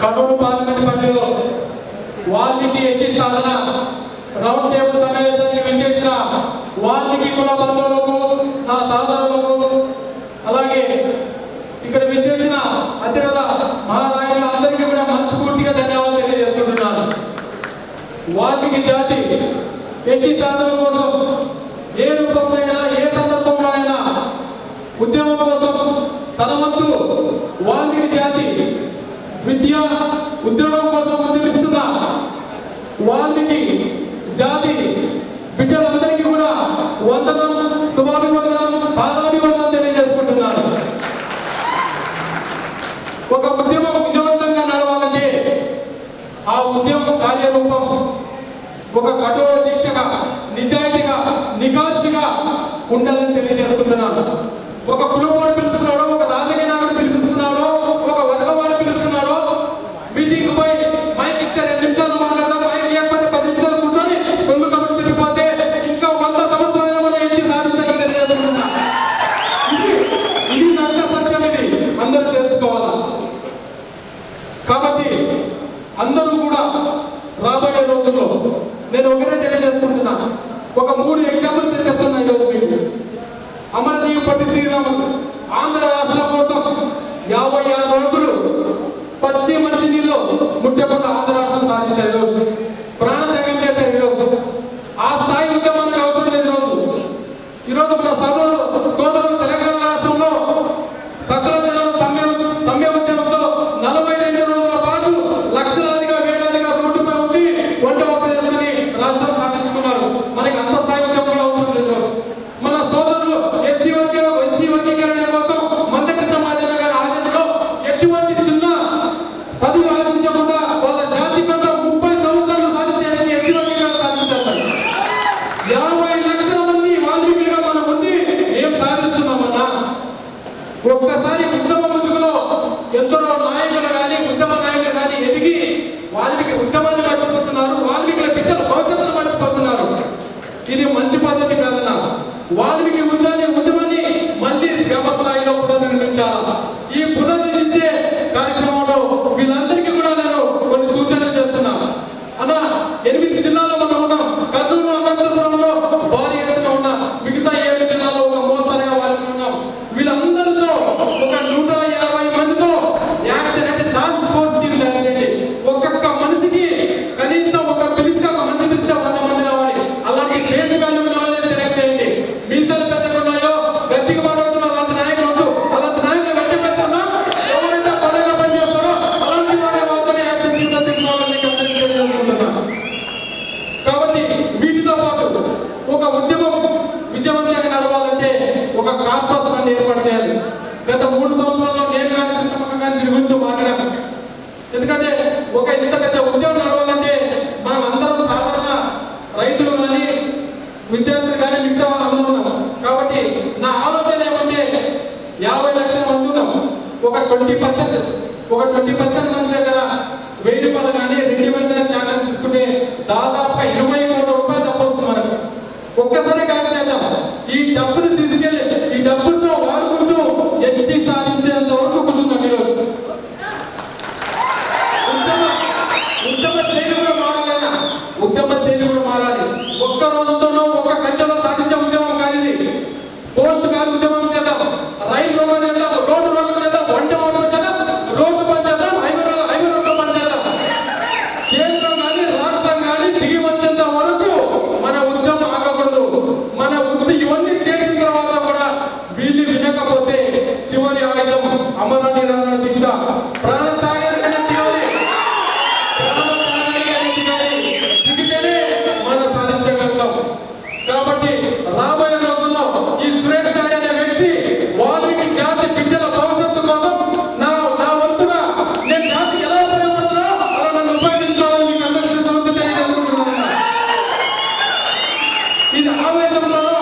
Kurnool parliament పరిధిలో వాల్మీకి ఎచ్చి సాధన రౌండ్ టేబుల్ సమావేశానికి విచ్చేసిన వాల్మీకి కుల బంధువులకు నా సహోదరులకు అలాగే ఇక్కడ విచ్చేసిన అతిరథ మహారాజులందరికీ కూడా మనస్ఫూర్తిగా ధన్యవాదాలు తెలియజేసుకుంటున్నాను. వాల్మీకి జాతి ఎత్తి సాధన కోసం ఏ రూపంలో అయినా ఏ సందర్భంలో అయినా ఉద్యమం కోసం తన వంతు వాల్మీకి జాతి విద్య ఉద్యోగం కోసం ఉద్యమిస్తున్న వాల్మీకి జాతి బిడ్డలందరికీ కూడా వందనం శుభాభివందనం పాదాభివందనం తెలియజేసుకుంటున్నాను. ఒక ఉద్యమం విజయవంతంగా నడవాలంటే ఆ ఉద్యమం కార్యరూపం ఒక కఠోర దీక్షగా నిజాయితీగా నిఘాసిగా ఉండాలి నేను ఒకటే తెలియజేసుకుంటున్నాను. ఒక మూడు ఎగ్జాంపుల్స్ చెప్తున్నా ఈరోజు మీకు. అమరజీవి పట్టి శ్రీరాములు. ఆంధ్ర రాష్ట్రం కోసం యాభై ఆరు రోజులు పచ్చి మంచి నీళ్ళు ముట్టకుండా ఆంధ్ర రాష్ట్రం సాధించారు ఈరోజు. ప్రాణత్యాగం చేశారు ఈరోజు. ఆ స్థాయి ఉద్యమానికి అవసరం లేదు ఈరోజు. ఈరోజు మన విజయవంతంగా నడవాలంటే ఒక కార్పస్ అని ఏర్పాటు చేయాలి. గత మూడు సంవత్సరాల్లో నేను కానీ కృష్ణపక్క కానీ దీని గురించి మాట్లాడాను ఎందుకంటే ఒక ఇంత పెద్ద ఉద్యోగం నడవాలంటే మనం అందరం సాధారణ రైతులు కానీ విద్యార్థులు కానీ మిగతా అనుకున్నాం కాబట్టి నా ఆలోచన ఏమంటే యాభై లక్షలు అనుకున్నాం ఒక ట్వంటీ పర్సెంట్ ఒక ట్వంటీ పర్సెంట్ మంది దగ్గర వెయ్యి రూపాయలు ఒక్కసారి కాక చేద్దాం. ఈ డబ్బును తీసుకెళ్ళి ఈ డబ్బుతో వాడుకుంటూ ఎత్తి సాధించేంత వరకు కూర్చుందాం ఈరోజు. ఉద్యమ ఉద్యమ శైలి కూడా మారాలన్నా ఉద్యమ శైలి కూడా మారాలి. إذ حوت الله